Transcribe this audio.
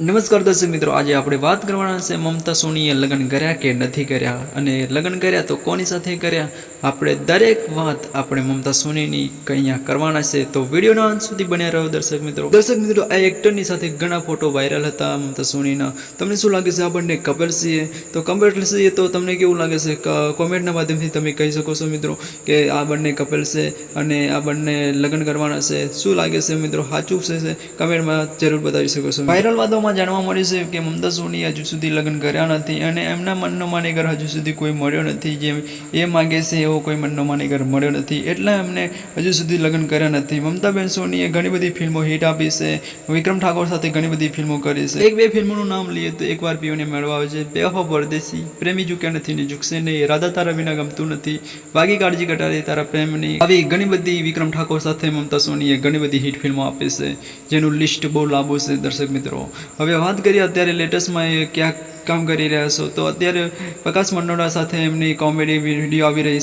નમસ્કાર દર્શક મિત્રો, આજે આપણે વાત કરવાના છે મમતા સોનીએ લગ્ન કર્યા કે નથી કર્યા? અને લગ્ન કર્યા તો કોની સાથે કર્યા? આપણે દરેક વાત આપણે મમતા સોનીની અહીંયા કરવાના છે. તો વિડીયોના અંત સુધી બન્યા રહો દર્શક મિત્રો. દર્શક મિત્રો, આ એક્ટરની સાથે ઘણા ફોટો વાયરલ હતા મમતા સોનીના. તમને શું લાગે છે આ બંને કપલ છીએ તો કપલ છીએ તો તમને કેવું લાગે છે? કોમેન્ટના માધ્યમથી તમે કહી શકો છો મિત્રો કે આ બંને કપલ છે અને આ બંને લગ્ન કરવાના છે. શું લાગે છે મિત્રો? સાચું છે કમેન્ટમાં જરૂર બતાવી શકો છો વાયરલ વાતોમાં જાણવા મળ્યું છે કે મમતા સોની હજુ સુધી લગ્ન કર્યા નથી અને એમના મનનો માનેગર હજુ સુધી કોઈ મળ્યો નથી. જેમ એ માગે છે, એવો કોઈ મનનો માનેગર મળ્યો નથી. એટલે એમને હજુ સુધી લગ્ન કર્યા નથી. મમતાબેન સોનીએ ઘણી બધી ફિલ્મો હિટ આપી છે. વિક્રમ ઠાકોર સાથે ઘણી બધી ફિલ્મો કરી છે. એક બે ફિલ્મોનું નામ લઈએ તો એકવાર પીઓને મેળવા આવે છે બેહો પરદેશી. પ્રેમી ઝૂક્યા નથી ને ઝૂકશે નહીં. રાધા તારા વિના ગમતું નથી. વાગી કાળજી કટારી તારા પ્રેમની. આવી ઘણી બધી વિક્રમ ઠાકોર સાથે મમતા સોનીએ ઘણી બધી હિટ ફિલ્મો આપી છે. જેનું લિસ્ટ બહુ લાંબુ છે, દર્શક મિત્રો. હવે વાત કરીએ અત્યારે લેટેસ્ટમાં એ ક્યાંક કામ કરી રહ્યા છો? તો અત્યારે પ્રકાશ મંડોળા સાથે એમની કોમેડી વીડિયો આવી રહી છે.